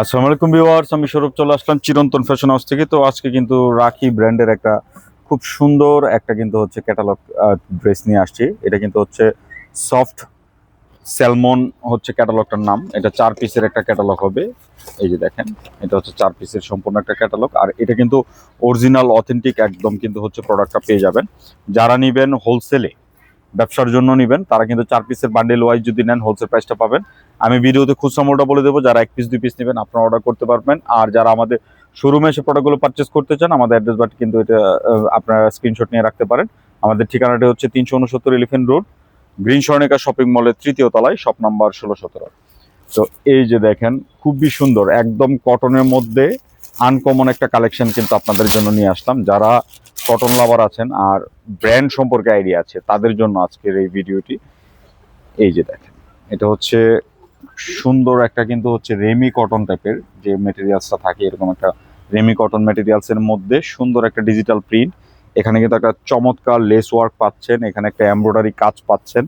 আসসালামু আলাইকুম ভিউয়ার্স, আমি সৌরভ, চলে আসলাম চিরন্তন ফ্যাশন হাউস থেকে। তো আজকে কিন্তু রাখি ব্র্যান্ডের একটা খুব সুন্দর একটা কিন্তু হচ্ছে ক্যাটালগ ড্রেস নিয়ে আসছি। এটা কিন্তু হচ্ছে সফট স্যালমন হচ্ছে ক্যাটালগটার নাম। এটা চার পিসের একটা ক্যাটালগ হবে। এই যে দেখেন, এটা হচ্ছে চার পিসের সম্পূর্ণ একটা ক্যাটালগ আর এটা কিন্তু অরিজিনাল অথেন্টিক একদম কিন্তু হচ্ছে প্রোডাক্টটা পেয়ে যাবেন। যারা নেবেন হোলসেলে ব্যবসার জন্য নিবেন, তারা কিন্তু চার পিসের বান্ডেল ওয়াইজ যদি নেন হোলসেল প্রাইসটা পাবেন। আমি ভিডিওতে খুচরা মোটা বলে দেবো, যারা এক পিস দুই পিস নেবেন, আপনারা অর্ডার করতে পারবেন। আর যারা আমাদের শোরুমে এসে প্রোডাক্টগুলো পারচেস করতে চান, আমাদের অ্যাড্রেস বাট কিন্তু এটা আপনারা স্ক্রিনশট নিয়ে রাখতে পারেন। আমাদের ঠিকানাটা হচ্ছে তিনশো উনসত্তর elephant road green Swarnika shopping মলের তৃতীয় তলায় শপ নাম্বার ষোলো সতেরো। তো এই যে দেখেন, খুবই সুন্দর, একদম কটনের মধ্যে আনকমন একটা কালেকশন কিন্তু আপনাদের জন্য নিয়ে আসলাম। যারা কটন লাভার আছেন আর ব্র্যান্ড সম্পর্কে আইডিয়া আছে, তাদের জন্য আজকের এই ভিডিওটি। এই যে দেখেন, এটা হচ্ছে সুন্দর একটা কিন্তু হচ্ছে রেমি কটন টাইপের যে মেটেরিয়ালসটা থাকে, এরকম একটা রেমি কটন মেটেরিয়ালস এর মধ্যে সুন্দর একটা ডিজিটাল প্রিন্ট এখানে কিন্তু একটা চমৎকার লেস ওয়ার্ক পাচ্ছেন, এখানে একটা এমব্রয়ডারি কাজ পাচ্ছেন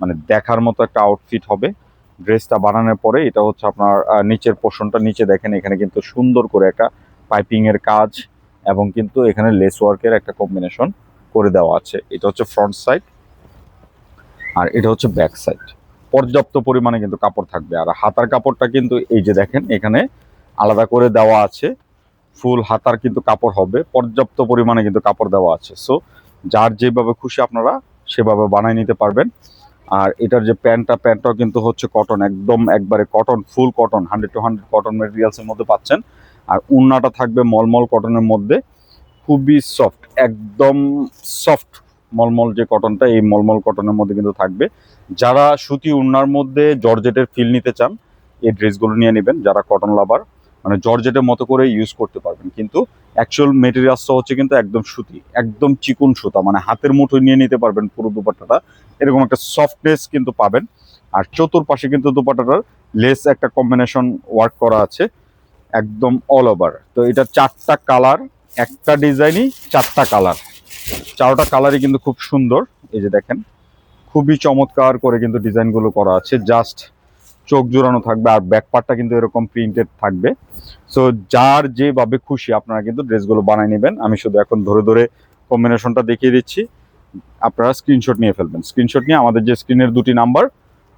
মানে দেখার মতো একটা আউটফিট হবে। ড্রেসটা বানানোর পরে এটা হচ্ছে আপনার নিচের পোর্শনটা নিচে দেখেন, এখানে কিন্তু সুন্দর করে একটা পাইপিং এর কাজ এবং কিন্তু এখানে লেস ওয়ার্কের একটা কম্বিনেশন করে দেওয়া আছে। এটা হচ্ছে ফ্রন্ট সাইড আর এটা হচ্ছে ব্যাক সাইড পর্যাপ্ত পরিমাণে কিন্তু কাপড় থাকবে। আর হাতার কাপড়টা কিন্তু এই যে দেখেন, এখানে আলাদা করে দেওয়া আছে। ফুল হাতার কিন্তু কাপড় হবে। পর্যাপ্ত পরিমাণে কিন্তু কাপড় দেওয়া আছে। সো যার যেভাবে খুশি আপনারা সেভাবে বানায় নিতে পারবেন। আর এটার যে প্যান্টটা, প্যান্টটাও কিন্তু হচ্ছে কটন একদম একবারে cotton full cotton hundred to hundred cotton মেটেরিয়ালসের মধ্যে পাচ্ছেন। আর উন্নাটা থাকবে মলমল কটনের মধ্যে। খুবই সফট একদম সফট মলমল যে কটনটা, এই মলমল কটনের মধ্যে কিন্তু থাকবে। যারা সুতি উন্নার মধ্যে জর্জেটের ফিল নিতে চান, এই ড্রেসগুলো নিয়ে নেবেন, যারা কটন লাভার মানে জর্জেটের মতো করে ইউজ করতে পারবেন। কিন্তু অ্যাকচুয়াল মেটেরিয়ালসটা হচ্ছে কিন্তু একদম সুতি, একদম চিকুন সুতা মানে হাতের মুঠোয় নিয়ে নিতে পারবেন পুরো দুপাট্টাটা। এরকম একটা সফটনেস কিন্তু পাবেন। আর চতুর্পাশে কিন্তু দুপাট্টাটার লেস একটা কম্বিনেশন ওয়ার্ক করা আছে। একদম অল ওভার তো এটা চারটা কালার একটা ডিজাইনই চারটা কালার চারটা কালারই কিন্তু খুব সুন্দর, এই যে দেখেন। খুবই চমৎকার করে কিন্তু ডিজাইনগুলো করা আছে। জাস্ট চোখ জোড়ানো থাকবে আর ব্যাকপার্টটা কিন্তু এরকম প্রিন্টেড থাকবে। সো যার যেভাবে খুশি আপনারা কিন্তু ড্রেসগুলো বানিয়ে নেবেন। আমি শুধু এখন ধরে ধরে কম্বিনেশনটা দেখিয়ে দিচ্ছি। আপনারা স্ক্রিনশট নিয়ে ফেলবেন। স্ক্রিনশট নিয়ে আমাদের যে স্ক্রিনের দুটি নাম্বার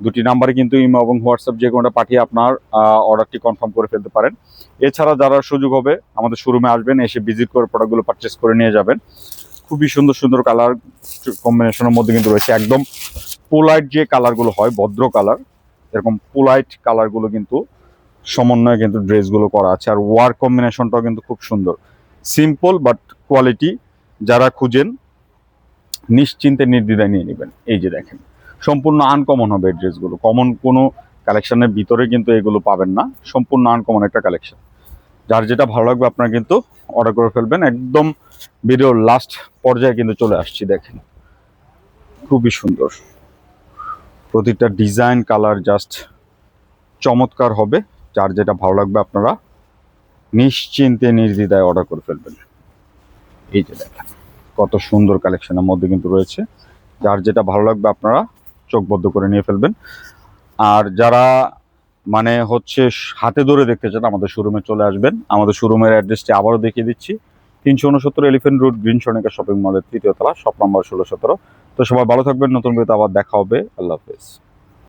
দুটি নাম্বারে কিন্তু ইমো এবং হোয়াটসঅ্যাপ যে কোনোটা পাঠিয়ে আপনার অর্ডারটি কনফার্ম করে ফেলতে পারেন। এছাড়া যারা সুযোগ হবে, আমাদের শোরুমে আসবেন, এসে ভিজিট করে প্রোডাক্টগুলো পারচেস করে নিয়ে যাবেন। খুবই সুন্দর সুন্দর কালার কম্বিনেশনের মধ্যে কিন্তু রয়েছে। একদম পোলাইট যে কালারগুলো হয়, ভদ্র কালার এরকম পোলাইট কালারগুলো কিন্তু সমন্বয়ে কিন্তু ড্রেসগুলো করা আছে। আর ওয়ার কম্বিনেশনটাও কিন্তু খুব সুন্দর। সিম্পল বাট কোয়ালিটি যারা খুঁজেন, নিশ্চিন্তে নির্দ্বিধায় নিয়ে নেবেন। এই যে দেখেন। সম্পূর্ণ আনকমন হবে ড্রেসগুলো কমন কোনো কালেকশনের ভিতরে কিন্তু এগুলো পাবেন না। সম্পূর্ণ আনকমন একটা কালেকশন যার যেটা ভালো লাগবে আপনারা কিন্তু অর্ডার করে ফেলবেন। একদম ভিডিওর লাস্ট পর্যায়ে কিন্তু চলে আসছি, দেখেন। খুবই সুন্দর। প্রতিটা ডিজাইন কালার জাস্ট চমৎকার হবে। যার যেটা ভালো লাগবে আপনারা নিশ্চিন্তে, নির্দ্বিধায় অর্ডার করে ফেলবেন। এই যে দেখেন, কত সুন্দর কালেকশনের মধ্যে কিন্তু রয়েছে। যার যেটা ভালো লাগবে আপনারা চোখবদ্ধ করে নিয়ে ফেলবেন। আর যারা মানে হচ্ছে হাতে ধরে দেখতে চান, আমাদের শোরুমে চলে আসবেন। আমাদের শোরুমের অ্যাড্রেসটি আবারও দেখিয়ে দিচ্ছি। তিনশো উনসত্তর elephant road green Sonika shopping মলের তৃতীয় তলা, শপ নম্বর ষোলো সতেরো। তো সবাই ভালো থাকবেন, নতুন ভিডিওতে আবার দেখা হবে। আল্লাহ হাফেজ।